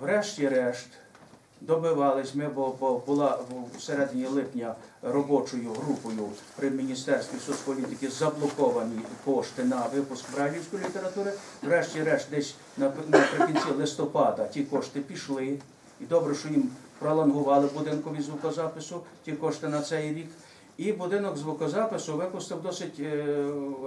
врешті-решт добивались ми, бо, була в середині липня робочою групою при Міністерстві соцполітики заблоковані кошти на випуск брайлівської літератури. Врешті-решт, десь наприкінці листопада ті кошти пішли. І добре, що їм пролонгували будинкові звукозапису ті кошти на цей рік. І будинок звукозапису випустив досить е,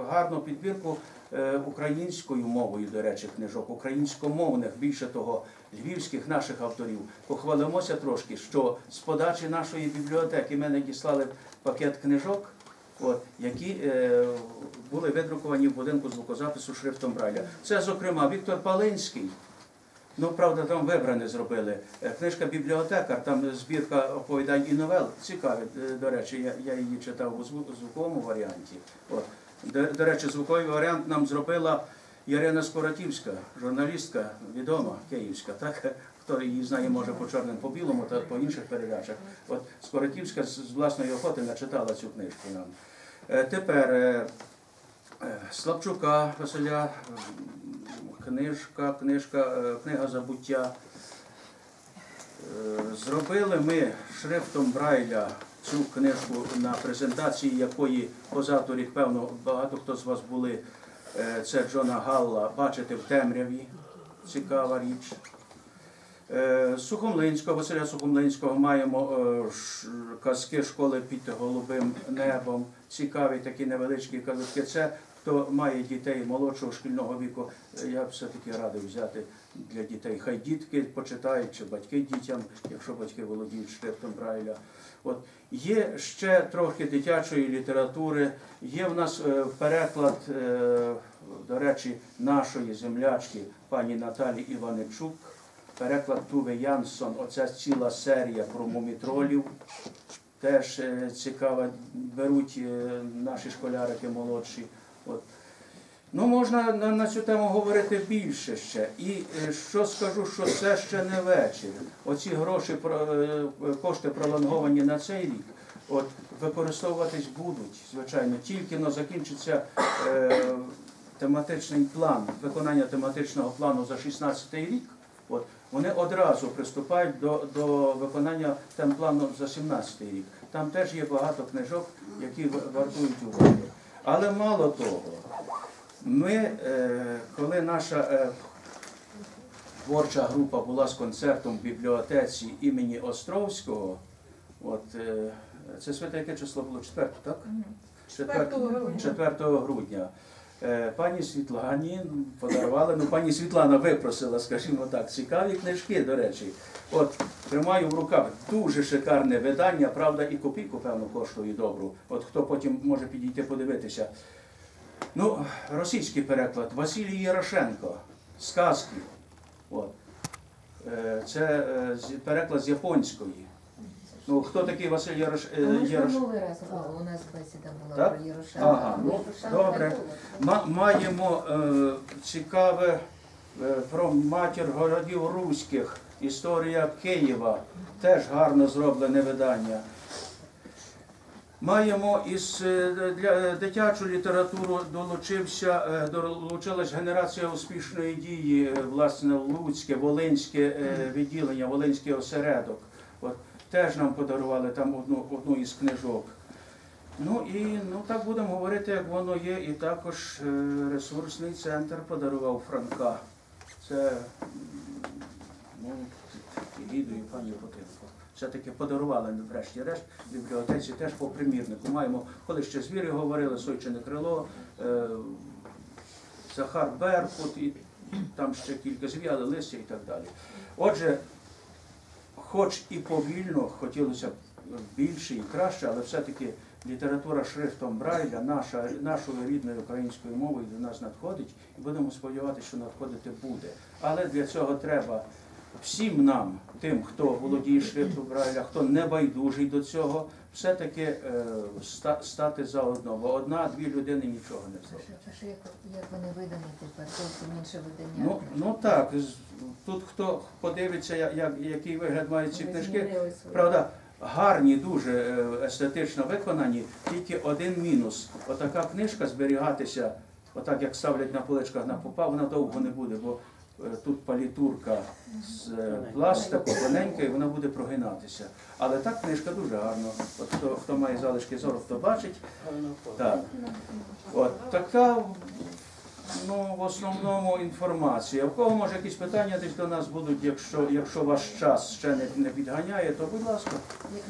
гарну підбірку е, українською мовою, до речі, книжок, українськомовних, більше того, львівських наших авторів. Похвалимося трошки, що з подачі нашої бібліотеки ми надіслали пакет книжок, от, які е, були видруковані в будинку звукозапису шрифтом Брайля. Це, зокрема, Віктор Палинський. Ну, правда, там вибране зробили. Е, Книжка бібліотекар, там збірка оповідань і новел. Цікаві, е, до речі, я, я її читав у звуковому варіанті. От. До, до речі, звуковий варіант нам зробила Ярина Скоротівська, журналістка відома київська, так? Хто її знає, може по чорним, по білому та по інших передачах. От Скоротівська з з власної охоти начитала цю книжку нам. Е, Тепер Славчука Василя, книжка, книжка, е, книга забуття. Е, Зробили ми шрифтом Брайля цю книжку, на презентації якої позаторік, певно, багато хто з вас були. Е, Це Джона Галла Бачити в темряві. Цікава річ. Сухомлинського, Василя Сухомлинського маємо казки школи під голубим небом. Цікаві такі невеличкі казки. Це хто має дітей молодшого шкільного віку, е, я б все-таки радив взяти для дітей. Хай дітки почитають, чи батьки дітям, якщо батьки володіють шрифтом Брайля. От. Є ще трохи дитячої літератури, є в нас е, переклад, е, до речі, нашої землячки пані Наталі Іваничук. Переклад Туве Янсон, оця ціла серія про мумітролів. Теж цікаво, беруть наші школярики молодші. От. Ну, можна на, на цю тему говорити більше ще. І е, що скажу, що це ще не вечір. Оці гроші, е, кошти пролонговані на цей рік, от, використовуватись будуть, звичайно, тільки но закінчиться е, тематичний план, виконання тематичного плану за 16 рік. От, вони одразу приступають до, до виконання темплану за 17 рік. Там теж є багато книжок, які вартують уваги. Але мало того, ми, е, коли наша е, творча група була з концертом в бібліотеці імені Островського, от, е, це святе яке число було? Четверте, так? 4 грудня. 4 грудня. Е, Пані Світлані подарували, ну пані Світлана випросила, скажімо так, цікаві книжки, до речі. От тримаю в руках дуже шикарне видання, правда, і копійку, певно, коштує добру. От хто потім може підійти подивитися. Ну, російський переклад Василій Ярошенко, сказки. От. Е, Це е, переклад з японської. Ну, хто такий Василь Ярош... е, Ми ж Ярош... минулий раз були, у нас бесіда була Так? про Єрушенка. Ага, ну, Єрушенка добре. було. Ма- маємо е, цікаве е, про матір городів руських, історія Києва, теж гарно зроблене видання. Маємо із е, для е, дитячу літературу долучився, е, долучилась генерація успішної дії, е, власне, Луцьке, Волинське е, відділення, Волинський осередок. От, теж нам подарували там одну, одну із книжок. Ну і ну так будемо говорити, як воно є. І також е, ресурсний центр подарував Франка. Це ну, гідою пані Потенко. Все-таки подарували врешті-решт бібліотеці теж по примірнику. Маємо, коли ще звірі говорили, Сойчине крило, е, Захар Беркут, і там ще кілька зв'яли, листя і так далі. Отже, хоч і повільно, хотілося б більше і краще, але все-таки література шрифтом Брайля, наша, нашою рідною українською мовою до нас надходить, і будемо сподіватися, що надходити буде. Але для цього треба всім нам, тим, хто володіє шрифтом Брайля, хто не байдужий до цього, все-таки е, ста- стати заодно, бо одна-дві людини нічого не А зроблять. що- як, як вони видані тепер? Зовсім інше видання. Ну, ну так, тут хто подивиться, як, як- який вигляд мають ці книжки. Правда, гарні, дуже е, естетично виконані, тільки один мінус. Отака книжка зберігатися, отак як ставлять на поличках на попа, вона довго не буде, бо тут палітурка з е, пластику, тоненька, і вона буде прогинатися. Але так книжка дуже гарна. От хто, хто має залишки зору, хто бачить. Так. От така ну, в основному інформація. В кого може якісь питання десь до нас будуть, якщо, якщо ваш час ще не, не підганяє, то будь ласка.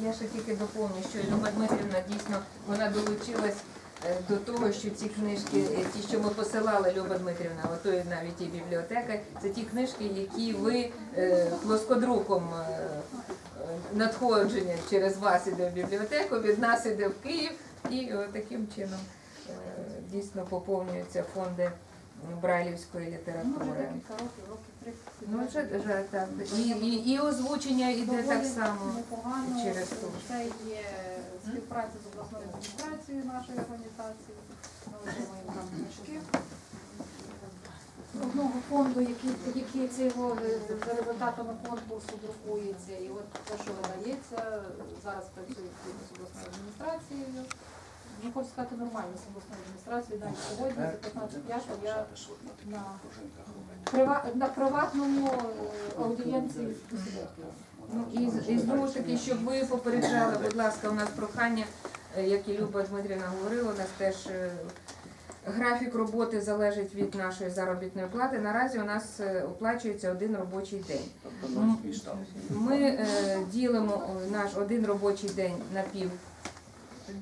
Я ще тільки доповню, що Люба Дмитрівна дійсно вона долучилась е, до того, що ці книжки, е, ті, що ми посилали, Люба Дмитрівна, отої навіть і бібліотека, це ті книжки, які ви е, плоскодруком е, е, надходження через вас іде в бібліотеку, від нас іде в Київ, і е, таким чином е, дійсно поповнюються фонди брайлівської Ну, вже літератури. декілька років, років 30. Ну, вже, вже так. І, і, і озвучення йде так само. непогано. через ту. Це є співпраця з обласною адміністрацією нашої організації. Ми отримуємо там книжки. Одного фонду, який, який цього е, за результатами конкурсу друкується. І от те, що видається, зараз працює з обласною адміністрацією. Ну, хочу сказати нормально з обласною адміністрацією. Навіть сьогодні, за 15 я на на приватному е, аудієнції. Ну, і, і знову ж таки, щоб ви попереджали, будь ласка, у нас прохання, е, як і Люба Дмитрівна говорила, у нас теж е, графік роботи залежить від нашої заробітної плати. Наразі у нас оплачується один робочий день. Тобто ставки. Ми е, ділимо наш один робочий день на пів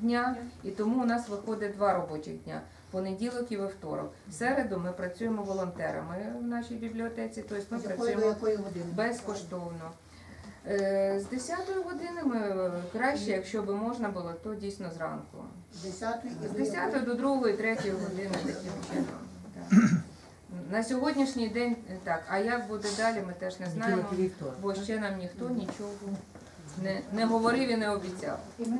дня, і тому у нас виходить два робочих дня. Понеділок і вівторок. В середу ми працюємо волонтерами в нашій бібліотеці, тобто ми працюємо безкоштовно. Е, З 10 години ми е, краще, якщо би можна було, то дійсно зранку. З 10 до 10 до 2, 3 години таким чином. На сьогоднішній день е, так, а як буде далі, ми теж не знаємо, бо ще нам ніхто нічого не, не говорив і не обіцяв. І ми